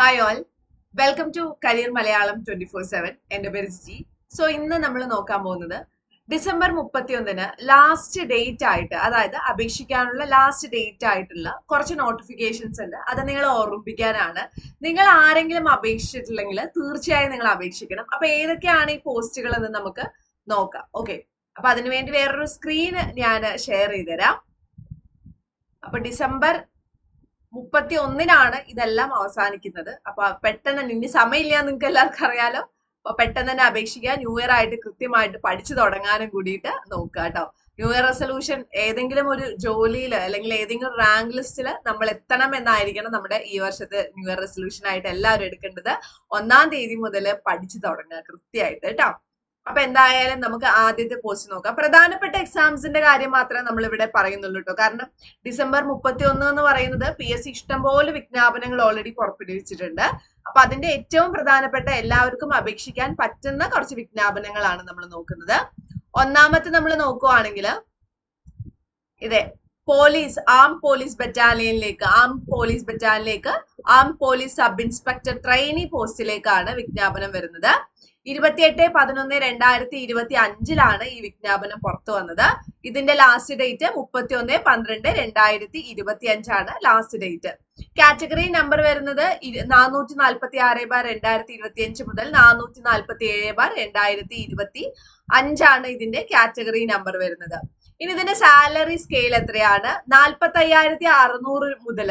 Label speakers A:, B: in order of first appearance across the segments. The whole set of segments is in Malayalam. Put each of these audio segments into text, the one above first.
A: Hi all welcome to career Malayalam twenty four seven എന്റെ പേര് ജി സോ ഇന്ന് നമ്മൾ നോക്കാൻ പോകുന്നത് ഡിസംബർ മുപ്പത്തി ഒന്നിന് ലാസ്റ്റ് ഡേറ്റ് ആയിട്ട് അതായത് അപേക്ഷിക്കാനുള്ള ലാസ്റ്റ് ഡേറ്റ് ആയിട്ടുള്ള കുറച്ച് നോട്ടിഫിക്കേഷൻസ് ഉണ്ട്. അത് നിങ്ങൾ ഓർമ്മിപ്പിക്കാനാണ്. നിങ്ങൾ ആരെങ്കിലും അപേക്ഷിച്ചിട്ടില്ലെങ്കിൽ തീർച്ചയായും നിങ്ങൾ അപേക്ഷിക്കണം. അപ്പൊ ഏതൊക്കെയാണ് ഈ പോസ്റ്റുകൾ എന്ന് നമുക്ക് നോക്കാം. ഓക്കെ അപ്പൊ അതിനുവേണ്ടി വേറൊരു സ്ക്രീൻ ഞാൻ ഷെയർ ചെയ്തുതരാം. അപ്പൊ ഡിസംബർ മുപ്പത്തി ഒന്നിനാണ് ഇതെല്ലാം അവസാനിക്കുന്നത്. അപ്പൊ പെട്ടെന്ന് ഇനി സമയമില്ല നിങ്ങൾക്ക് എല്ലാവർക്കും അറിയാലോ. അപ്പൊ പെട്ടെന്ന് തന്നെ അപേക്ഷിക്കുക. ന്യൂ ഇയർ ആയിട്ട് കൃത്യമായിട്ട് പഠിച്ചു തുടങ്ങാനും കൂടിയിട്ട് നോക്കുക കേട്ടോ. ന്യൂ ഇയർ റെസൊല്യൂഷൻ ഏതെങ്കിലും ഒരു ജോലിയിൽ അല്ലെങ്കിൽ ഏതെങ്കിലും റാങ്ക് ലിസ്റ്റിൽ നമ്മൾ എത്തണം എന്നായിരിക്കണം നമ്മുടെ ഈ വർഷത്തെ ന്യൂ ഇയർ റെസൊല്യൂഷൻ ആയിട്ട് എല്ലാവരും എടുക്കേണ്ടത്. ഒന്നാം തീയതി മുതൽ പഠിച്ചു തുടങ്ങുക കൃത്യമായിട്ട് കേട്ടോ. അപ്പൊ എന്തായാലും നമുക്ക് ആദ്യത്തെ പോസ്റ്റ് നോക്കാം. പ്രധാനപ്പെട്ട എക്സാംസിന്റെ കാര്യം മാത്രമേ നമ്മൾ ഇവിടെ പറയുന്നുള്ളൂ കേട്ടോ കാരണം ഡിസംബർ മുപ്പത്തി ഒന്ന് എന്ന് പറയുന്നത് പി എസ് സി ഇഷ്ടംപോലെ വിജ്ഞാപനങ്ങൾ ഓൾറെഡി പുറപ്പെടുവിച്ചിട്ടുണ്ട്. അപ്പൊ അതിന്റെ ഏറ്റവും പ്രധാനപ്പെട്ട എല്ലാവർക്കും അപേക്ഷിക്കാൻ പറ്റുന്ന കുറച്ച് വിജ്ഞാപനങ്ങളാണ് നമ്മൾ നോക്കുന്നത്. ഒന്നാമത്തെ നമ്മൾ നോക്കുവാണെങ്കിൽ ഇതെ പോലീസ് ആം പോലീസ് ബറ്റാലിയനിലേക്ക് ആം പോലീസ് ബറ്റാലിയനിലേക്ക് ആം പോലീസ് സബ് ഇൻസ്പെക്ടർ ട്രെയിനി പോസ്റ്റിലേക്കാണ് വിജ്ഞാപനം വരുന്നത്. ഇരുപത്തിയെട്ട് പതിനൊന്ന് രണ്ടായിരത്തി ഇരുപത്തി അഞ്ചിലാണ് ഈ വിജ്ഞാപനം പുറത്തു വന്നത്. ഇതിന്റെ ലാസ്റ്റ് ഡേറ്റ് മുപ്പത്തി ഒന്ന് പന്ത്രണ്ട് രണ്ടായിരത്തി ഇരുപത്തി അഞ്ചാണ് ലാസ്റ്റ് ഡേറ്റ് കാറ്റഗറി നമ്പർ വരുന്നത് നാനൂറ്റി നാൽപ്പത്തി ആറ് ബാർ രണ്ടായിരത്തി ഇരുപത്തി അഞ്ച് മുതൽ നാനൂറ്റി നാൽപ്പത്തി ഏഴ് ബാർ രണ്ടായിരത്തി ഇരുപത്തി അഞ്ചാണ് ഇതിന്റെ കാറ്റഗറി നമ്പർ വരുന്നത്. ഇനി ഇതിന്റെ സാലറി സ്കെയിൽ എത്രയാണ്? നാൽപ്പത്തി അയ്യായിരത്തി അറുന്നൂറ് മുതൽ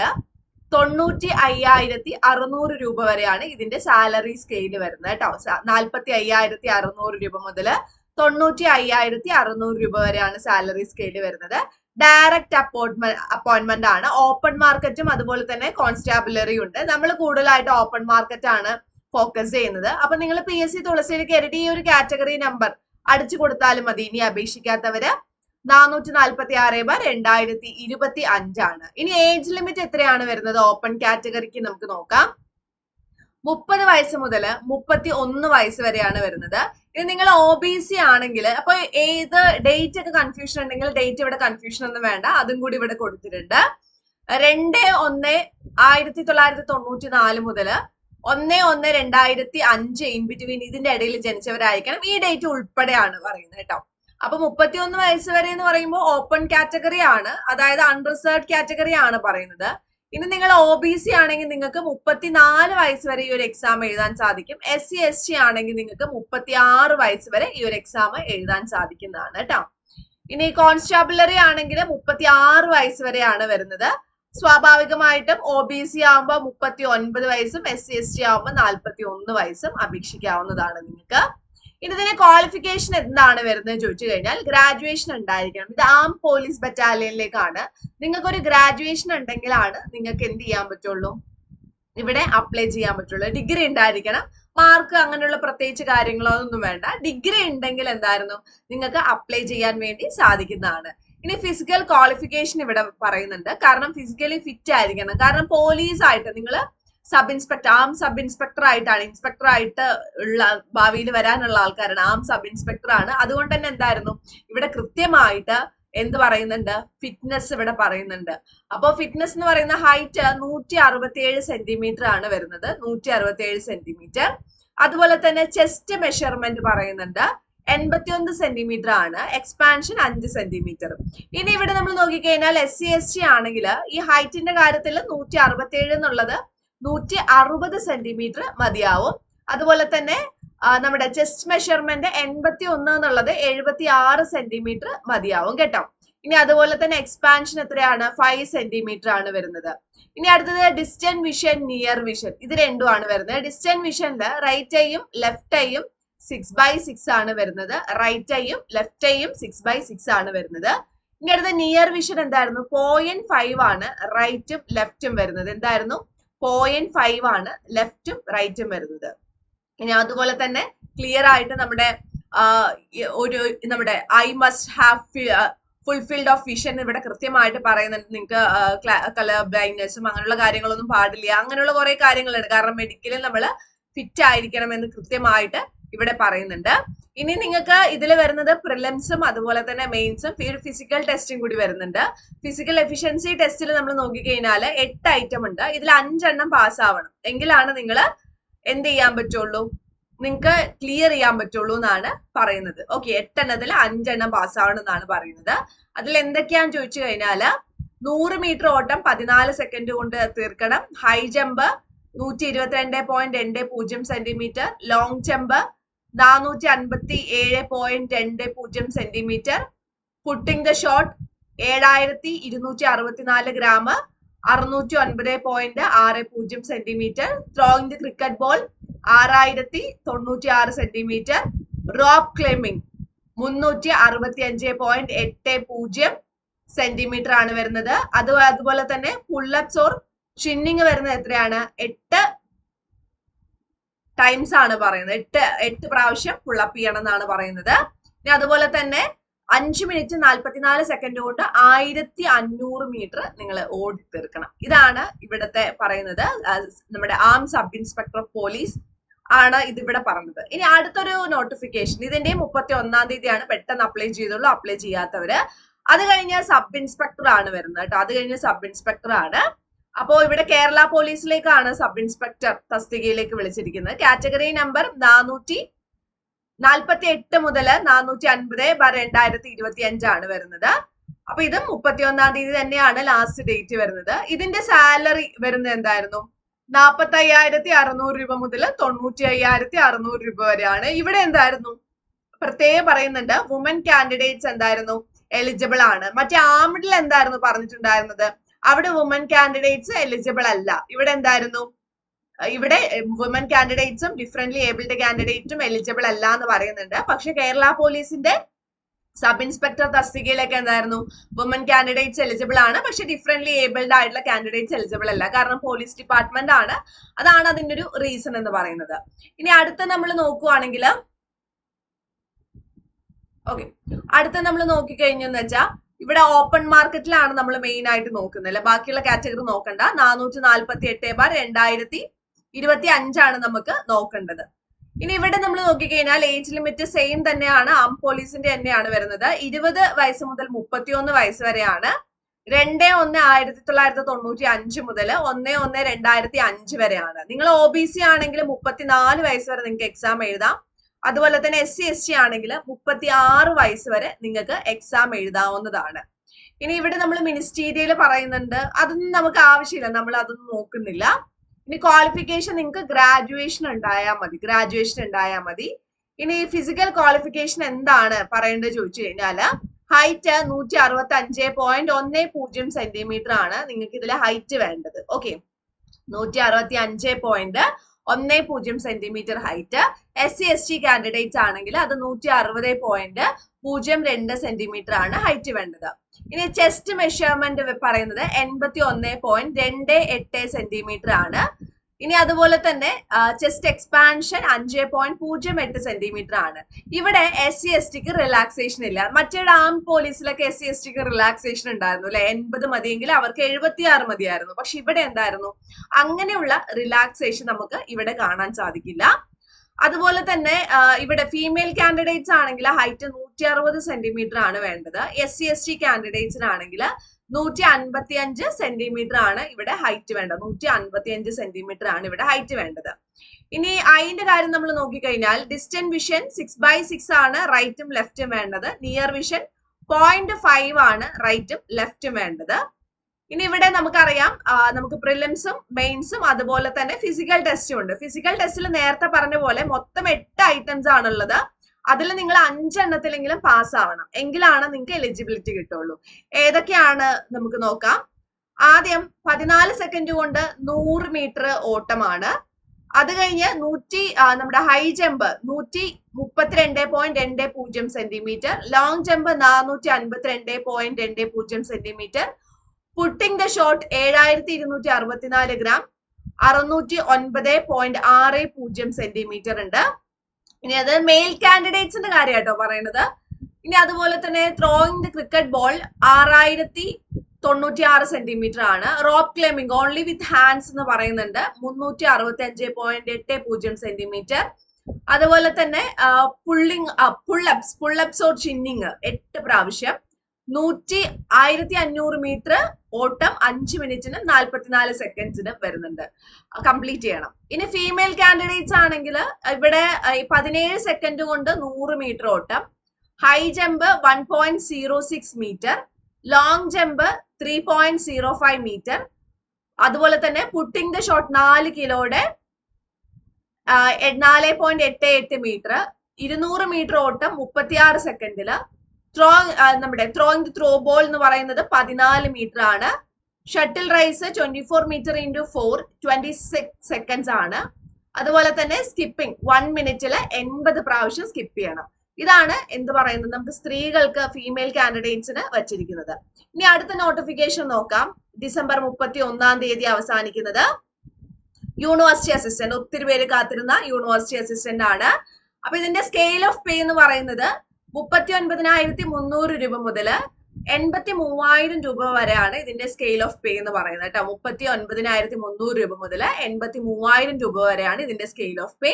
A: തൊണ്ണൂറ്റി അയ്യായിരത്തി അറുന്നൂറ് രൂപ വരെയാണ് ഇതിന്റെ സാലറി സ്കെയിൽ വരുന്നത് കേട്ടോ. നാൽപ്പത്തി അയ്യായിരത്തി അറുന്നൂറ് രൂപ മുതൽ തൊണ്ണൂറ്റി അയ്യായിരത്തി അറുന്നൂറ് രൂപ വരെയാണ് സാലറി സ്കെയിൽ വരുന്നത്. ഡയറക്റ്റ് അപ്പോയിന്റ്മെന്റ് അപ്പോയിന്റ്മെന്റ് ആണ് ഓപ്പൺ മാർക്കറ്റും അതുപോലെ തന്നെ കോൺസ്റ്റാബുലറി ഉണ്ട്. നമ്മൾ കൂടുതലായിട്ട് ഓപ്പൺ മാർക്കറ്റ് ആണ് ഫോക്കസ് ചെയ്യുന്നത്. അപ്പൊ നിങ്ങൾ പി എസ് സി തുളസിയിൽ കയറിയിട്ട് ഈ ഒരു കാറ്റഗറി നമ്പർ അടിച്ചു കൊടുത്താലും മതി. ഇനി അപേക്ഷിക്കാത്തവര് നാനൂറ്റി നാൽപ്പത്തി ആറ് ബൈ രണ്ടായിരത്തി ഇരുപത്തി അഞ്ചാണ് ഇനി ഏജ് ലിമിറ്റ് എത്രയാണ് വരുന്നത്? ഓപ്പൺ കാറ്റഗറിക്ക് നമുക്ക് നോക്കാം. മുപ്പത് വയസ്സ് മുതൽ മുപ്പത്തി ഒന്ന് വയസ്സ് വരെയാണ് വരുന്നത്. ഇനി നിങ്ങൾ ഒ ബി സി ആണെങ്കിൽ അപ്പൊ ഏത് ഡേറ്റ് ഒക്കെ കൺഫ്യൂഷൻ ഉണ്ടെങ്കിൽ ഡേറ്റ് ഇവിടെ കൺഫ്യൂഷൻ ഒന്നും വേണ്ട. അതും കൂടി ഇവിടെ കൊടുത്തിട്ടുണ്ട്. രണ്ട് ഒന്ന് ആയിരത്തി തൊള്ളായിരത്തി തൊണ്ണൂറ്റി നാല് മുതൽ ഒന്ന് ഒന്ന് രണ്ടായിരത്തി അഞ്ച് ഇൻ ബിറ്റ്വീൻ ഇതിന്റെ ഇടയിൽ ജനിച്ചവരായിരിക്കണം. ഈ ഡേറ്റ് ഉൾപ്പെടെയാണ് പറയുന്നത് കേട്ടോ. അപ്പൊ മുപ്പത്തിയൊന്ന് വയസ്സ് വരെ എന്ന് പറയുമ്പോൾ ഓപ്പൺ കാറ്റഗറി ആണ്. അതായത് അൺറിസർവ്ഡ് കാറ്റഗറി ആണ് പറയുന്നത്. ഇനി നിങ്ങൾ ഒ ബി സി ആണെങ്കിൽ നിങ്ങൾക്ക് മുപ്പത്തിനാല് വയസ്സ് വരെ ഈ ഒരു എക്സാം എഴുതാൻ സാധിക്കും. എസ് സി എസ് ടി ആണെങ്കിൽ നിങ്ങൾക്ക് മുപ്പത്തി ആറ് വയസ്സ് വരെ ഈ ഒരു എക്സാം എഴുതാൻ സാധിക്കുന്നതാണ് കേട്ടോ. ഇനി കോൺസ്റ്റാബുലറി ആണെങ്കിൽ മുപ്പത്തി ആറ് വയസ്സ് വരെയാണ് വരുന്നത്. സ്വാഭാവികമായിട്ടും ഒ ബി സി ആകുമ്പോൾ മുപ്പത്തി ഒൻപത് വയസ്സും എസ് സി എസ് ടി ആകുമ്പോൾ നാൽപ്പത്തി ഒന്ന് വയസ്സും അപേക്ഷിക്കാവുന്നതാണ് നിങ്ങൾക്ക്. ഇനി ഇതിന്റെ ക്വാളിഫിക്കേഷൻ എന്താണ് വരുന്നത് ചോദിച്ചു കഴിഞ്ഞാൽ ഗ്രാജുവേഷൻ ഉണ്ടായിരിക്കണം. ഇത് ആം പോലീസ് ബറ്റാലിയനിലേക്കാണ് നിങ്ങൾക്ക് ഒരു ഗ്രാജുവേഷൻ ഉണ്ടെങ്കിലാണ് നിങ്ങൾക്ക് എന്ത് ചെയ്യാൻ പറ്റുള്ളൂ? ഇവിടെ അപ്ലൈ ചെയ്യാൻ പറ്റുള്ളൂ. ഡിഗ്രി ഉണ്ടായിരിക്കണം. മാർക്ക് അങ്ങനെയുള്ള പ്രത്യേകിച്ച് കാര്യങ്ങളോ ഒന്നും വേണ്ട. ഡിഗ്രി ഉണ്ടെങ്കിൽ എന്തായിരുന്നു? നിങ്ങൾക്ക് അപ്ലൈ ചെയ്യാൻ വേണ്ടി സാധിക്കുന്നതാണ്. ഇനി ഫിസിക്കൽ ക്വാളിഫിക്കേഷൻ ഇവിടെ പറയുന്നുണ്ട്. കാരണം ഫിസിക്കലി ഫിറ്റ് ആയിരിക്കണം. കാരണം പോലീസ് ആയിട്ട് നിങ്ങൾ സബ് ഇൻസ്പെക്ടർ ആം സബ് ഇൻസ്പെക്ടർ ആയിട്ടാണ് ഇൻസ്പെക്ടർ ആയിട്ട് ഉള്ള ഭാവിയിൽ വരാനുള്ള ആൾക്കാരാണ് ആം സബ് ഇൻസ്പെക്ടർ ആണ് അതുകൊണ്ട് തന്നെ എന്തായിരുന്നു? ഇവിടെ കൃത്യമായിട്ട് എന്ത് പറയുന്നുണ്ട്? ഫിറ്റ്നസ് ഇവിടെ പറയുന്നുണ്ട്. അപ്പോൾ ഫിറ്റ്നസ് എന്ന് പറയുന്ന ഹൈറ്റ് നൂറ്റി അറുപത്തിയേഴ് സെന്റിമീറ്റർ ആണ് വരുന്നത്. നൂറ്റി അറുപത്തിയേഴ് സെന്റിമീറ്റർ അതുപോലെ തന്നെ ചെസ്റ്റ് മെഷർമെന്റ് പറയുന്നുണ്ട്. എൺപത്തിയൊന്ന് സെന്റിമീറ്റർ ആണ്. എക്സ്പാൻഷൻ അഞ്ച് സെന്റിമീറ്റർ ഇനി ഇവിടെ നമ്മൾ നോക്കിക്കഴിഞ്ഞാൽ എസ് സി എസ് ടി ആണെങ്കിൽ ഈ ഹൈറ്റിന്റെ കാര്യത്തിൽ നൂറ്റി അറുപത്തിയേഴ് എന്നുള്ളത് നൂറ്റി അറുപത് സെന്റിമീറ്റർ മതിയാവും. അതുപോലെ തന്നെ നമ്മുടെ ചെസ്റ്റ് മെഷർമെന്റ് എൺപത്തി ഒന്ന് എന്നുള്ളത് എഴുപത്തി ആറ് സെന്റിമീറ്റർ മതിയാവും കേട്ടോ. ഇനി അതുപോലെ തന്നെ എക്സ്പാൻഷൻ എത്രയാണ്? ഫൈവ് സെന്റിമീറ്റർ ആണ് വരുന്നത്. ഇനി അടുത്തത് ഡിസ്റ്റന്റ് വിഷൻ നിയർ വിഷൻ ഇത് രണ്ടും ആണ് വരുന്നത്. ഡിസ്റ്റന്റ് വിഷനിൽ റൈറ്റ് ഐയും ലെഫ്റ്റ് ഐയും സിക്സ് ബൈ സിക്സ് ആണ് വരുന്നത്. റൈറ്റ് ഐയും ലെഫ്റ്റ് ഐയും സിക്സ് ബൈ സിക്സ് ആണ് വരുന്നത്. ഇനി അടുത്ത നിയർ വിഷൻ എന്തായിരുന്നു? പോയിന്റ് ഫൈവ് ആണ്. റൈറ്റും ലെഫ്റ്റും വരുന്നത്. എന്തായിരുന്നു? പോയിന്റ് ഫൈവ് ആണ് ലെഫ്റ്റും റൈറ്റും വരുന്നത്. ഇനി അതുപോലെ തന്നെ ക്ലിയർ ആയിട്ട് നമ്മുടെ ഒരു നമ്മുടെ eye must have fulfilled of vision ഇവിടെ കൃത്യമായിട്ട് പറയുന്നുണ്ട്. നിങ്ങൾക്ക് കളർ ബ്ലൈൻഡ്നെസ്സും അങ്ങനെയുള്ള കാര്യങ്ങളൊന്നും പാടില്ല. അങ്ങനെയുള്ള കുറെ കാര്യങ്ങളുണ്ട്. കാരണം മെഡിക്കലിൽ നമ്മൾ ഫിറ്റ് ആയിരിക്കണം എന്ന് കൃത്യമായിട്ട് ഇവിടെ പറയുന്നുണ്ട്. ഇനി നിങ്ങൾക്ക് ഇതിൽ വരുന്നത് പ്രിലിംസും അതുപോലെ തന്നെ മെയിൻസും ഫിസിക്കൽ ടെസ്റ്റും കൂടി വരുന്നുണ്ട്. ഫിസിക്കൽ എഫിഷ്യൻസി ടെസ്റ്റിൽ നമ്മൾ നോക്കിക്കഴിഞ്ഞാൽ എട്ട് ഐറ്റം ഉണ്ട്. ഇതിൽ അഞ്ചെണ്ണം പാസ്സാവണം എങ്കിലാണ് നിങ്ങൾ എന്ത് ചെയ്യാൻ പറ്റുള്ളൂ? നിങ്ങൾക്ക് ക്ലിയർ ചെയ്യാൻ പറ്റുള്ളൂ എന്നാണ് പറയുന്നത്. ഓക്കെ എട്ടെണ്ണത്തിൽ അഞ്ചെണ്ണം പാസ്സാവണം എന്നാണ് പറയുന്നത്. അതിൽ എന്തൊക്കെയാന്ന് ചോദിച്ചു കഴിഞ്ഞാൽ നൂറ് മീറ്റർ ഓട്ടം പതിനാല് സെക്കൻഡ് കൊണ്ട് തീർക്കണം. ഹൈ ജമ്പ് നൂറ്റി ഇരുപത്തിരണ്ട് പോയിന്റ് രണ്ട് പൂജ്യം സെന്റിമീറ്റർ ലോങ് ജമ്പ് നാനൂറ്റി അൻപത്തി ഏഴ് പോയിന്റ് രണ്ട് പൂജ്യം സെന്റിമീറ്റർ പുട്ടിംഗ് ദ ഷോട്ട് ഏഴായിരത്തി ഇരുന്നൂറ്റി അറുപത്തിനാല് ഗ്രാം അറുന്നൂറ്റി ഒൻപത് പോയിന്റ് ആറ് പൂജ്യം centimetre throwing the cricket ball ആറായിരത്തി തൊണ്ണൂറ്റി ആറ് സെന്റിമീറ്റർ റോപ്പ് ക്ലൈമ്പിംഗ് മുന്നൂറ്റി അറുപത്തി അഞ്ച് പോയിന്റ് എട്ട് പൂജ്യം സെന്റിമീറ്റർ ആണ് വരുന്നത്. അത് അതുപോലെ തന്നെ പുള്ളപ്സ് ഓർ ഷിന്നിങ് വരുന്നത് എത്രയാണ്? എട്ട് ടൈംസ് ആണ് പറയുന്നത്. എട്ട് എട്ട് പ്രാവശ്യം പുള്ളപ്പ് ചെയ്യണം എന്നാണ് പറയുന്നത്. ഇനി അതുപോലെ തന്നെ അഞ്ച് മിനിറ്റ് നാൽപ്പത്തിനാല് സെക്കൻഡ് കൊണ്ട് ആയിരത്തി അഞ്ഞൂറ് മീറ്റർ നിങ്ങൾ ഓടി തീർക്കണം. ഇതാണ് ഇവിടത്തെ പറയുന്നത്. നമ്മുടെ ആം സബ് ഇൻസ്പെക്ടർ ഓഫ് പോലീസ് ആണ് ഇതിവിടെ പറഞ്ഞത്. ഇനി അടുത്തൊരു നോട്ടിഫിക്കേഷൻ ഇതിന്റെ മുപ്പത്തി ഒന്നാം തീയതിയാണ് പെട്ടെന്ന് അപ്ലൈ ചെയ്തുള്ളൂ അപ്ലൈ ചെയ്യാത്തവര്. അത് കഴിഞ്ഞ് സബ് ഇൻസ്പെക്ടർ ആണ് വരുന്നത് കേട്ടോ. അത് കഴിഞ്ഞ് സബ് ഇൻസ്പെക്ടർ ആണ്. അപ്പോ ഇവിടെ കേരള പോലീസിലേക്കാണ് സബ് ഇൻസ്പെക്ടർ തസ്തികയിലേക്ക് വിളിച്ചിരിക്കുന്നത്. കാറ്റഗറി നമ്പർ നാനൂറ്റി നാൽപ്പത്തി എട്ട് മുതൽ നാനൂറ്റി അൻപത് ബ രണ്ടായിരത്തി ഇരുപത്തി അഞ്ചാണ് വരുന്നത്. അപ്പൊ ഇത് മുപ്പത്തി ഒന്നാം തീയതി തന്നെയാണ് ലാസ്റ്റ് ഡേറ്റ് വരുന്നത്. ഇതിന്റെ സാലറി വരുന്നത് എന്തായിരുന്നു? നാൽപ്പത്തി അയ്യായിരത്തി അറുന്നൂറ് രൂപ മുതൽ തൊണ്ണൂറ്റി അയ്യായിരത്തി അറുന്നൂറ് രൂപ വരെയാണ്. ഇവിടെ എന്തായിരുന്നു? പ്രത്യേകം പറയുന്നുണ്ട് വുമൻ കാൻഡിഡേറ്റ്സ് എന്തായിരുന്നു? എലിജിബിൾ ആണ്. മറ്റേ ആമിഡിൽ എന്തായിരുന്നു പറഞ്ഞിട്ടുണ്ടായിരുന്നത്? അവിടെ വുമൻ കാൻഡിഡേറ്റ്സ് എലിജിബിൾ അല്ല. ഇവിടെ എന്തായിരുന്നു? ഇവിടെ വുമൻ കാൻഡിഡേറ്റ്സും ഡിഫറെന്റ്ലി ഏബിൾഡ് കാൻഡിഡേറ്റും എലിജിബിൾ അല്ല എന്ന് പറയുന്നുണ്ട്. പക്ഷെ കേരള പോലീസിന്റെ സബ് ഇൻസ്പെക്ടർ തസ്തികയിലൊക്കെ എന്തായിരുന്നു? വുമൻ കാൻഡിഡേറ്റ്സ് എലിജിബിൾ ആണ്. പക്ഷെ ഡിഫറെന്റ്ലി ഏബിൾഡ് ആയിട്ടുള്ള കാൻഡിഡേറ്റ്സ് എലിജിബിൾ അല്ല. കാരണം പോലീസ് ഡിപ്പാർട്ട്മെന്റ് ആണ്. അതാണ് അതിന്റെ ഒരു റീസൺ എന്ന് പറയുന്നത്. ഇനി അടുത്ത നമ്മൾ നോക്കുവാണെങ്കിൽ ഓക്കെ അടുത്ത നമ്മൾ നോക്കിക്കഴിഞ്ഞെന്ന് വെച്ചാൽ ഇവിടെ ഓപ്പൺ മാർക്കറ്റിലാണ് നമ്മൾ മെയിൻ ആയിട്ട് നോക്കുന്നത് അല്ലെ? ബാക്കിയുള്ള കാറ്റഗറി നോക്കണ്ട. നാനൂറ്റി നാൽപ്പത്തി എട്ട് ബാർ രണ്ടായിരത്തി ഇരുപത്തി അഞ്ചാണ് നമുക്ക് നോക്കേണ്ടത്. ഇനി ഇവിടെ നമ്മൾ നോക്കിക്കഴിഞ്ഞാൽ ഏജ് ലിമിറ്റ് സെയിം തന്നെയാണ്. ആം പോലീസിന്റെ തന്നെയാണ് വരുന്നത്. ഇരുപത് വയസ്സ് മുതൽ മുപ്പത്തിയൊന്ന് വയസ്സ് വരെയാണ്. രണ്ട് ഒന്ന് ആയിരത്തി തൊള്ളായിരത്തി തൊണ്ണൂറ്റി അഞ്ച് മുതൽ ഒന്ന് ഒന്ന് രണ്ടായിരത്തി അഞ്ച് വരെയാണ്. നിങ്ങൾ ഒ ബി സി ആണെങ്കിൽ മുപ്പത്തിനാല് വയസ്സ് വരെ നിങ്ങൾക്ക് എക്സാം എഴുതാം. അതുപോലെ തന്നെ എസ് സി എസ് ടി ആണെങ്കിൽ മുപ്പത്തി ആറ് വയസ്സ് വരെ നിങ്ങൾക്ക് എക്സാം എഴുതാവുന്നതാണ്. ഇനി ഇവിടെ നമ്മൾ മിനിസ്റ്റീരിയൽ പറയുന്നുണ്ട്. അതൊന്നും നമുക്ക് ആവശ്യമില്ല. നമ്മൾ അതൊന്നും നോക്കുന്നില്ല. ഇനി ക്വാളിഫിക്കേഷൻ നിങ്ങൾക്ക് ഗ്രാജുവേഷൻ ഉണ്ടായാൽ മതി. ഗ്രാജുവേഷൻ ഉണ്ടായാൽ മതി. ഇനി ഫിസിക്കൽ ക്വാളിഫിക്കേഷൻ എന്താണ് പറയേണ്ടത് ചോദിച്ചു കഴിഞ്ഞാൽ ഹൈറ്റ് നൂറ്റി അറുപത്തി അഞ്ച് പോയിന്റ് ഒന്ന് പൂജ്യം സെന്റിമീറ്റർ ആണ് നിങ്ങൾക്ക് ഇതിലെ ഹൈറ്റ് വേണ്ടത്. ഓക്കെ നൂറ്റി അറുപത്തി അഞ്ച് പോയിന്റ് ഒന്ന് പൂജ്യം centimetre height S C S T candidates ആണെങ്കിൽ അത് നൂറ്റി അറുപത് പോയിന്റ് പൂജ്യം രണ്ട് സെന്റിമീറ്റർ ആണ് ഹൈറ്റ് വേണ്ടത്. ഇനി ചെസ്റ്റ് മെഷർമെന്റ് പറയുന്നത് എൺപത്തി ഒന്ന് പോയിന്റ് രണ്ട് എട്ട് സെന്റിമീറ്റർ ആണ്. ഇനി അതുപോലെ തന്നെ ചെസ്റ്റ് എക്സ്പാൻഷൻ അഞ്ച് പോയിന്റ് പൂജ്യം എട്ട് സെന്റിമീറ്റർ ആണ്. ഇവിടെ എസ് സി എസ് ടിക്ക് റിലാക്സേഷൻ ഇല്ല. മറ്റേ ആം പോലീസിലൊക്കെ എസ് സി എസ് ടിക്ക് റിലാക്സേഷൻ ഉണ്ടായിരുന്നു അല്ലെ? എൺപത് മതിയെങ്കിൽ അവർക്ക് എഴുപത്തി ആറ് മതിയായിരുന്നു. പക്ഷെ ഇവിടെ എന്തായിരുന്നു? അങ്ങനെയുള്ള റിലാക്സേഷൻ നമുക്ക് ഇവിടെ കാണാൻ സാധിക്കില്ല. അതുപോലെ തന്നെ ഇവിടെ ഫീമെയിൽ കാൻഡിഡേറ്റ്സ് ആണെങ്കിൽ ഹൈറ്റ് നൂറ്റി അറുപത് സെന്റിമീറ്റർ ആണ് വേണ്ടത്. എസ് സി എസ് ടി കാൻഡിഡേറ്റ്സിനാണെങ്കിൽ നൂറ്റി അൻപത്തി അഞ്ച് സെന്റിമീറ്റർ ആണ് ഇവിടെ ഹൈറ്റ് വേണ്ടത്. നൂറ്റി അൻപത്തി അഞ്ച് സെന്റിമീറ്റർ ആണ് ഇവിടെ ഹൈറ്റ് വേണ്ടത്. ഇനി അതിന്റെ കാര്യം നമ്മൾ നോക്കിക്കഴിഞ്ഞാൽ distant vision six by six ആണ് റൈറ്റും ലെഫ്റ്റും വേണ്ടത്. നിയർ വിഷൻ പോയിന്റ് ഫൈവ് ആണ് റൈറ്റും ലെഫ്റ്റും വേണ്ടത്. ഇനി ഇവിടെ നമുക്കറിയാം നമുക്ക് പ്രിലിംസും മെയിൻസും അതുപോലെ തന്നെ ഫിസിക്കൽ ടെസ്റ്റും ഉണ്ട്. ഫിസിക്കൽ ടെസ്റ്റിൽ നേരത്തെ പറഞ്ഞ പോലെ മൊത്തം എട്ട് ഐറ്റംസ് ആണുള്ളത്. അതിൽ നിങ്ങൾ അഞ്ചെണ്ണത്തിലെങ്കിലും പാസ് ആവണം. എങ്കിലാണ് നിങ്ങൾക്ക് എലിജിബിലിറ്റി കിട്ടുള്ളൂ. ഏതൊക്കെയാണ് നമുക്ക് നോക്കാം. ആദ്യം പതിനാല് സെക്കൻഡ് കൊണ്ട് നൂറ് മീറ്റർ ഓട്ടമാണ്. അത് കഴിഞ്ഞ് നൂറ്റി നമ്മുടെ ഹൈ ജമ്പ് നൂറ്റി മുപ്പത്തിരണ്ട് പോയിന്റ് രണ്ട് പൂജ്യം സെന്റിമീറ്റർ ലോങ് ജമ്പ് നാനൂറ്റി അൻപത്തിരണ്ട് പോയിന്റ് രണ്ട് പൂജ്യം സെന്റിമീറ്റർ പുട്ടിംഗ് ദ ഷോട്ട് ഏഴായിരത്തി ഇരുന്നൂറ്റി അറുപത്തിനാല് ഗ്രാം അറുന്നൂറ്റി ഒൻപത് പോയിന്റ് ആറ് പൂജ്യം സെന്റിമീറ്റർ ഉണ്ട്. ഇനി അത് മെയിൽ കാൻഡിഡേറ്റ്സിന്റെ കാര്യമായിട്ടോ പറയണത്. ഇനി അതുപോലെ തന്നെ ത്രോയിങ് ദ ക്രിക്കറ്റ് ബോൾ ആറായിരത്തി തൊണ്ണൂറ്റി ആറ് സെന്റിമീറ്റർ ആണ്. Rope climbing only with hands എന്ന് പറയുന്നുണ്ട്. മുന്നൂറ്റി അറുപത്തി അഞ്ച് പോയിന്റ് എട്ട് പൂജ്യം സെന്റിമീറ്റർ അതുപോലെ തന്നെ pulling pullups pullups or chinning എട്ട് പ്രാവശ്യം. നൂറ്റി ആയിരത്തി അഞ്ഞൂറ് മീറ്റർ ഓട്ടം അഞ്ച് മിനിറ്റിന് നാൽപ്പത്തിനാല് സെക്കൻഡ്സിന് വരുന്നുണ്ട്. കംപ്ലീറ്റ് ചെയ്യണം. ഇനി ഫീമെയിൽ കാൻഡിഡേറ്റ്സ് ആണെങ്കിൽ ഇവിടെ പതിനേഴ് സെക്കൻഡ് കൊണ്ട് നൂറ് മീറ്റർ ഓട്ടം. High jump one point zero six metre long jump three point zero five metre അതുപോലെ തന്നെ പുട്ടിംഗ് ദ ഷോട്ട് നാല് കിലോയുടെ നാല് പോയിന്റ് എട്ട് എട്ട് മീറ്റർ ഇരുന്നൂറ് മീറ്റർ ഓട്ടം മുപ്പത്തിയാറ് സെക്കൻഡിൽ ത്രോ നമ്മുടെ ത്രോയിങ് ത്രോ ബോൾ എന്ന് പറയുന്നത് പതിനാല് മീറ്റർ ആണ്. Shuttle race twenty four metre into four twenty six seconds ആണ്. അതുപോലെ തന്നെ സ്കിപ്പിംഗ് വൺ മിനിറ്റിൽ എൺപത് പ്രാവശ്യം സ്കിപ്പ് ചെയ്യണം. ഇതാണ് എന്ത് പറയുന്നത്? നമുക്ക് സ്ത്രീകൾക്ക് ഫീമെയിൽ കാൻഡിഡേറ്റ്സിന് വച്ചിരിക്കുന്നത്. ഇനി അടുത്ത നോട്ടിഫിക്കേഷൻ നോക്കാം. ഡിസംബർ മുപ്പത്തി ഒന്നാം തീയതി അവസാനിക്കുന്നത്. യൂണിവേഴ്സിറ്റി അസിസ്റ്റന്റ് ഒത്തിരി പേര് കാത്തിരുന്ന യൂണിവേഴ്സിറ്റി അസിസ്റ്റന്റ് ആണ്. അപ്പൊ ഇതിന്റെ സ്കെയിൽ ഓഫ് പേ എന്ന് പറയുന്നത് മുപ്പത്തി ഒൻപതിനായിരത്തി മുന്നൂറ് രൂപ മുതൽ എൺപത്തി മൂവായിരം രൂപ വരെയാണ് ഇതിന്റെ സ്കെയിൽ ഓഫ് പേ എന്ന് പറയുന്നത് കേട്ടോ. മുപ്പത്തി ഒൻപതിനായിരത്തി മുന്നൂറ് രൂപ മുതൽ എൺപത്തി മൂവായിരം രൂപ വരെയാണ് ഇതിന്റെ scale of pay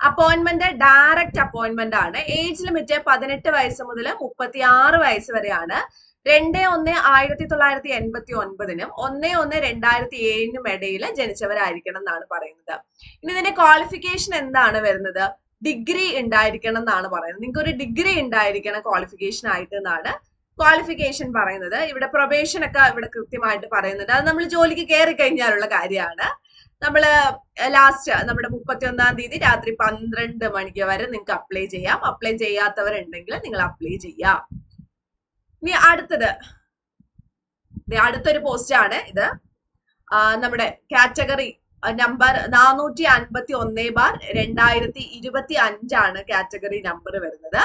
A: appointment direct appointment ആണ്. ഏജ് ലിമിറ്റ് പതിനെട്ട് വയസ്സ് മുതൽ മുപ്പത്തി ആറ് വയസ്സ് വരെയാണ്. രണ്ട് ഒന്ന് ആയിരത്തി തൊള്ളായിരത്തി എൺപത്തി ഒൻപതിനും ഒന്ന് ഒന്ന് രണ്ടായിരത്തി ഏഴിനും ഇടയിൽ ജനിച്ചവരായിരിക്കണം എന്നാണ് പറയുന്നത്. ഇനി ഇതിന്റെ ക്വാളിഫിക്കേഷൻ എന്താണ് വരുന്നത്? ഡിഗ്രി ഉണ്ടായിരിക്കണം എന്നാണ് പറയുന്നത്. നിങ്ങൾക്ക് ഒരു ഡിഗ്രി ഉണ്ടായിരിക്കണം ക്വാളിഫിക്കേഷൻ ആയിട്ട് എന്നാണ് ക്വാളിഫിക്കേഷൻ പറയുന്നത്. ഇവിടെ പ്രൊബേഷൻ ഒക്കെ ഇവിടെ കൃത്യമായിട്ട് പറയുന്നുണ്ട്. അത് നമ്മൾ ജോലിക്ക് കയറി കഴിഞ്ഞാലുള്ള കാര്യമാണ്. നമ്മൾ ലാസ്റ്റ് നമ്മുടെ മുപ്പത്തി ഒന്നാം തീയതി രാത്രി പന്ത്രണ്ട് മണിക്ക് വരെ നിങ്ങൾക്ക് അപ്ലൈ ചെയ്യാം. അപ്ലൈ ചെയ്യാത്തവരുണ്ടെങ്കിൽ നിങ്ങൾ അപ്ലൈ ചെയ്യാം. ഇനി അടുത്തത്. അടുത്തൊരു പോസ്റ്റ് ആണ് ഇത്. നമ്മുടെ കാറ്റഗറി നമ്പർ നാനൂറ്റി അൻപത്തി ഒന്നേ ബാർ രണ്ടായിരത്തി ഇരുപത്തി അഞ്ചാണ് കാറ്റഗറി നമ്പർ വരുന്നത്.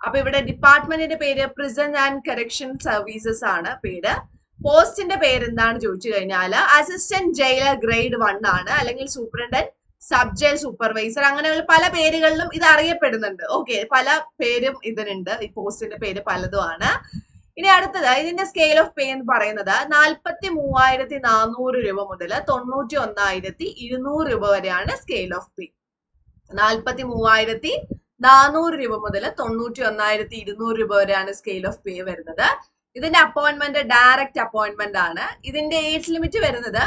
A: അപ്പൊ ഇവിടെ ഡിപ്പാർട്ട്മെന്റിന്റെ പേര് പ്രിസൺ ആൻഡ് കറക്ഷൻ സർവീസസ് ആണ് പേര്. പോസ്റ്റിന്റെ പേര് എന്താണ് ചോദിച്ചു കഴിഞ്ഞാൽ അസിസ്റ്റന്റ് ജയിലർ ഗ്രേഡ് വൺ ആണ്. അല്ലെങ്കിൽ സൂപ്രണ്ടന്റ് സബ് ജയിൽ സൂപ്പർവൈസർ അങ്ങനെയുള്ള പല പേരുകളിലും ഇത് അറിയപ്പെടുന്നുണ്ട്. ഓക്കെ പല പേരും ഇതിനുണ്ട്. ഈ പോസ്റ്റിന്റെ പേര് പലതുമാണ് ഇനി അടുത്തത് ഇതിന്റെ സ്കെയിൽ ഓഫ് പേ എന്ന് പറയുന്നത് നാൽപ്പത്തി മൂവായിരത്തി നാനൂറ് രൂപ മുതൽ തൊണ്ണൂറ്റി ഒന്നായിരത്തി ഇരുന്നൂറ് രൂപ വരെയാണ് സ്കെയിൽ ഓഫ് പേ നാൽപ്പത്തി മൂവായിരത്തി നാനൂറ് രൂപ മുതൽ തൊണ്ണൂറ്റി ഒന്നായിരത്തി ഇരുന്നൂറ് രൂപ വരെയാണ് സ്കെയിൽ ഓഫ് പേ വരുന്നത്. ഇതിന്റെ അപ്പോയിന്റ്മെന്റ് ഡയറക്റ്റ് അപ്പോയിന്റ്മെന്റ് ആണ്. ഇതിന്റെ ഏജ് ലിമിറ്റ് വരുന്നത്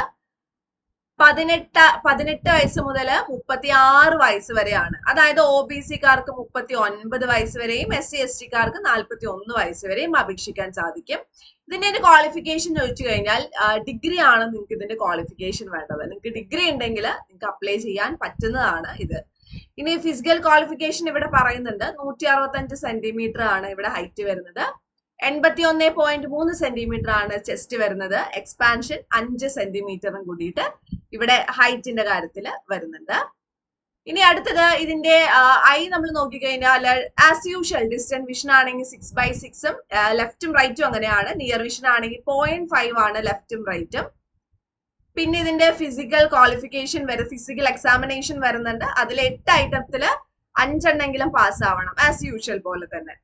A: പതിനെട്ട് പതിനെട്ട് വയസ്സ് മുതൽ മുപ്പത്തി ആറ് വയസ്സ് വരെയാണ്. അതായത് ഒ ബി സിക്കാർക്ക് മുപ്പത്തി ഒൻപത് വയസ്സ് വരെയും എസ് സി എസ് ടിക്കാർക്ക് നാൽപ്പത്തി ഒന്ന് വയസ്സ് വരെയും അപേക്ഷിക്കാൻ സാധിക്കും. ഇതിന്റെ ഒരു ക്വാളിഫിക്കേഷൻ ചോദിച്ചു കഴിഞ്ഞാൽ ഡിഗ്രി ആണ് നിങ്ങൾക്ക് ഇതിന്റെ ക്വാളിഫിക്കേഷൻ വേണ്ടത്. നിങ്ങൾക്ക് ഡിഗ്രി ഉണ്ടെങ്കിൽ നിങ്ങൾക്ക് അപ്ലൈ ചെയ്യാൻ പറ്റുന്നതാണ് ഇത്. ഇനി ഫിസിക്കൽ ക്വാളിഫിക്കേഷൻ ഇവിടെ പറയുന്നുണ്ട്. നൂറ്റി അറുപത്തഞ്ച് സെന്റിമീറ്റർ ആണ് ഇവിടെ ഹൈറ്റ് വരുന്നത്. എൺപത്തി ഒന്ന് പോയിന്റ് മൂന്ന് സെന്റിമീറ്റർ ആണ് ചെസ്റ്റ് വരുന്നത്. എക്സ്പാൻഷൻ അഞ്ച് സെന്റിമീറ്ററും കൂടിയിട്ട് ഇവിടെ ഹൈറ്റിന്റെ കാര്യത്തിൽ വരുന്നുണ്ട്. ഇനി അടുത്തത് ഇതിന്റെ ഐ നമ്മൾ നോക്കിക്കഴിഞ്ഞാൽ ആസ് യൂഷ്വൽ ഡിസ്റ്റൻസ് വിഷൻ ആണെങ്കിൽ സിക്സ് ബൈ സിക്സും ലെഫ്റ്റും റൈറ്റും അങ്ങനെയാണ്. നിയർ വിഷൻ ആണെങ്കിൽ പോയിന്റ് ഫൈവ് ആണ് ലെഫ്റ്റും റൈറ്റും പിന്നെ ഇതിന്റെ ഫിസിക്കൽ ക്വാളിഫിക്കേഷൻ വരെ ഫിസിക്കൽ എക്സാമിനേഷൻ വരുന്നുണ്ട്. അതിൽ എട്ട് ഐറ്റത്തിൽ അഞ്ചെണ്ണെങ്കിലും പാസ് ആവണം ആസ് യൂഷ്വൽ പോലെ തന്നെ.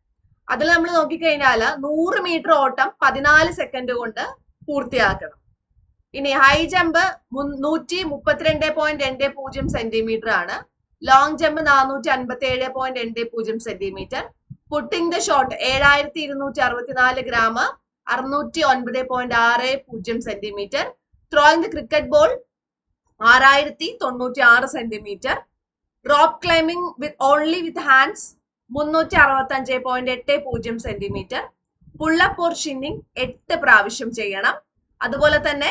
A: അതിൽ നമ്മൾ നോക്കിക്കഴിഞ്ഞാൽ നൂറ് മീറ്റർ ഓട്ടം പതിനാല് സെക്കൻഡ് കൊണ്ട് പൂർത്തിയാക്കണം. ഇനി ഹൈ ജമ്പ് നൂറ്റി മുപ്പത്തിരണ്ട് പോയിന്റ് രണ്ട് പൂജ്യം സെന്റിമീറ്റർ ആണ്. ലോങ് ജമ്പ് നാനൂറ്റി അൻപത്തി ഏഴ് പോയിന്റ് രണ്ട് പൂജ്യം സെന്റിമീറ്റർ പുട്ടിംഗ് ദ ഷോട്ട് ഏഴായിരത്തി ഇരുന്നൂറ്റി അറുപത്തിനാല് ഗ്രാം അറുന്നൂറ്റി ഒൻപത് പോയിന്റ് ആറ് പൂജ്യം centimetre throwing the cricket ball ആറായിരത്തി തൊണ്ണൂറ്റി ആറ് centimetre rope climbing with only with hands മുന്നൂറ്റി അറുപത്തി അഞ്ച് പോയിന്റ് എട്ട് പൂജ്യം സെന്റിമീറ്റർ പുള്ളപ്പോർ ഷിന്നിങ് എട്ട് പ്രാവശ്യം ചെയ്യണം. അതുപോലെ തന്നെ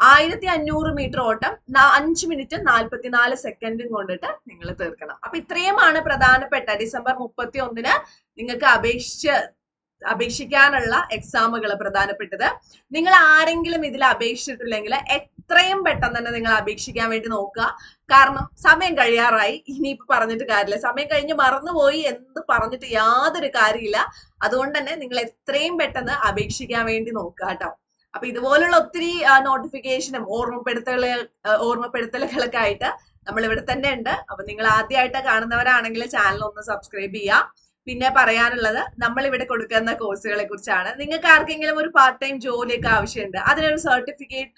A: ആയിരത്തി അഞ്ഞൂറ് മീറ്റർ ഓട്ടം അഞ്ച് മിനിറ്റ് നാൽപ്പത്തിനാല് സെക്കൻഡും കൊണ്ടിട്ട് നിങ്ങൾ തീർക്കണം. അപ്പൊ ഇത്രയുമാണ് പ്രധാനപ്പെട്ട ഡിസംബർ മുപ്പത്തി ഒന്നിന് നിങ്ങൾക്ക് അപേക്ഷിച്ച് അപേക്ഷിക്കാനുള്ള എക്സാമുകൾ പ്രധാനപ്പെട്ടത്. നിങ്ങൾ ആരെങ്കിലും ഇതിൽ അപേക്ഷിച്ചിട്ടില്ലെങ്കിൽ എത്രയും പെട്ടെന്ന് തന്നെ നിങ്ങൾ അപേക്ഷിക്കാൻ വേണ്ടി നോക്കുക. കാരണം സമയം കഴിയാറായി. ഇനിയിപ്പോ പറഞ്ഞിട്ട് കാര്യമില്ല. സമയം കഴിഞ്ഞ് മറന്നുപോയി എന്ന് പറഞ്ഞിട്ട് യാതൊരു കാര്യമില്ല. അതുകൊണ്ട് തന്നെ നിങ്ങൾ എത്രയും പെട്ടെന്ന് അപേക്ഷിക്കാൻ വേണ്ടി നോക്കുക കേട്ടോ. അപ്പൊ ഇതുപോലുള്ള ഒത്തിരി നോട്ടിഫിക്കേഷനും ഓർമ്മപ്പെടുത്തലുകൾ ഓർമ്മപ്പെടുത്തലുകളൊക്കെ ആയിട്ട് നമ്മൾ ഇവിടെ തന്നെ ഉണ്ട്. അപ്പൊ നിങ്ങൾ ആദ്യമായിട്ട് കാണുന്നവരാണെങ്കിൽ ചാനൽ ഒന്ന് സബ്സ്ക്രൈബ് ചെയ്യുക. പിന്നെ പറയാനുള്ളത് നമ്മൾ ഇവിടെ കൊടുക്കുന്ന കോഴ്സുകളെ കുറിച്ചാണ്. നിങ്ങൾക്ക് ആർക്കെങ്കിലും ഒരു പാർട്ട് ടൈം ജോലിയൊക്കെ ആവശ്യമുണ്ട് അതിനൊരു സർട്ടിഫിക്കറ്റ്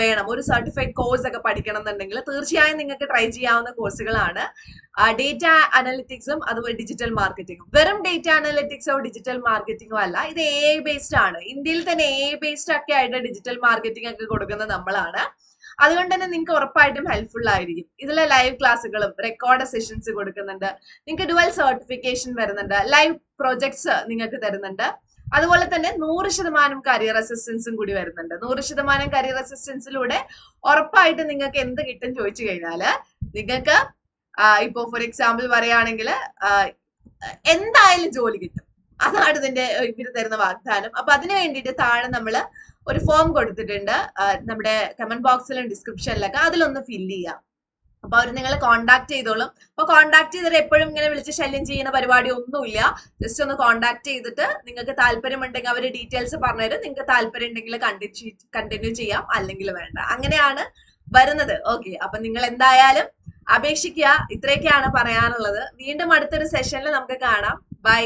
A: വേണം. ഒരു സർട്ടിഫൈഡ് കോഴ്സ് ഒക്കെ പഠിക്കണം എന്നുണ്ടെങ്കിൽ തീർച്ചയായും നിങ്ങൾക്ക് ട്രൈ ചെയ്യാവുന്ന കോഴ്സുകളാണ് ഡേറ്റ അനലിറ്റിക്സും അതുപോലെ ഡിജിറ്റൽ മാർക്കറ്റിംഗും വെറും ഡേറ്റ അനലിറ്റിക്സോ ഡിജിറ്റൽ മാർക്കറ്റിംഗോ അല്ല ഇത് എ ബേസ്ഡ് ആണ്. ഇന്ത്യയിൽ തന്നെ എ ബേസ്ഡ് ഒക്കെ ആയിട്ട് ഡിജിറ്റൽ മാർക്കറ്റിംഗ് ഒക്കെ കൊടുക്കുന്നത് നമ്മളാണ്. അതുകൊണ്ട് തന്നെ നിങ്ങൾക്ക് ഉറപ്പായിട്ടും ഹെൽപ്ഫുൾ ആയിരിക്കും. ഇതിലെ ലൈവ് ക്ലാസ്സുകളും റെക്കോർഡ് സെഷൻസ് കൊടുക്കുന്നുണ്ട്. നിങ്ങൾക്ക് ഡുവൽ സർട്ടിഫിക്കേഷൻ വരുന്നുണ്ട്. ലൈവ് പ്രൊജക്ട്സ് നിങ്ങൾക്ക് തരുന്നുണ്ട്. അതുപോലെ തന്നെ നൂറ് ശതമാനം കരിയർ അസിസ്റ്റൻസും കൂടി വരുന്നുണ്ട്. നൂറ് ശതമാനം കരിയർ അസിസ്റ്റൻസിലൂടെ ഉറപ്പായിട്ട് നിങ്ങൾക്ക് എന്ത് കിട്ടും ചോദിച്ചു കഴിഞ്ഞാൽ നിങ്ങൾക്ക് ഇപ്പോ ഫോർ എക്സാമ്പിൾ പറയുകയാണെങ്കിൽ എന്തായാലും ജോലി കിട്ടും. അതാണ് ഇതിന്റെ ഇവർ തരുന്ന വാഗ്ദാനം. അപ്പൊ അതിനു വേണ്ടിയിട്ട് താഴെ നമ്മൾ ഒരു ഫോം കൊടുത്തിട്ടുണ്ട്. നമ്മുടെ കമന്റ് ബോക്സിലും ഡിസ്ക്രിപ്ഷനിലൊക്കെ അതിലൊന്ന് ഫില്ല് ചെയ്യാം. അപ്പൊ അവർ നിങ്ങളെ കോണ്ടാക്ട് ചെയ്തോളും. അപ്പൊ കോണ്ടാക്ട് ചെയ്തിട്ട് എപ്പോഴും ഇങ്ങനെ വിളിച്ച് ശല്യം ചെയ്യുന്ന പരിപാടി ഒന്നുമില്ല. ജസ്റ്റ് ഒന്ന് കോണ്ടാക്ട് ചെയ്തിട്ട് നിങ്ങൾക്ക് താല്പര്യമുണ്ടെങ്കിൽ അവർ ഡീറ്റെയിൽസ് പറഞ്ഞുതരും. നിങ്ങൾക്ക് താല്പര്യം ഉണ്ടെങ്കിൽ കണ്ടിന്യൂ കണ്ടിന്യൂ ചെയ്യാം. അല്ലെങ്കിൽ വേണ്ട. അങ്ങനെയാണ് വരുന്നത്. ഓക്കെ അപ്പൊ നിങ്ങൾ എന്തായാലും അപേക്ഷിക്കുക. ഇത്രയൊക്കെയാണ് പറയാനുള്ളത്. വീണ്ടും അടുത്തൊരു സെഷനിൽ നമുക്ക് കാണാം. ബൈ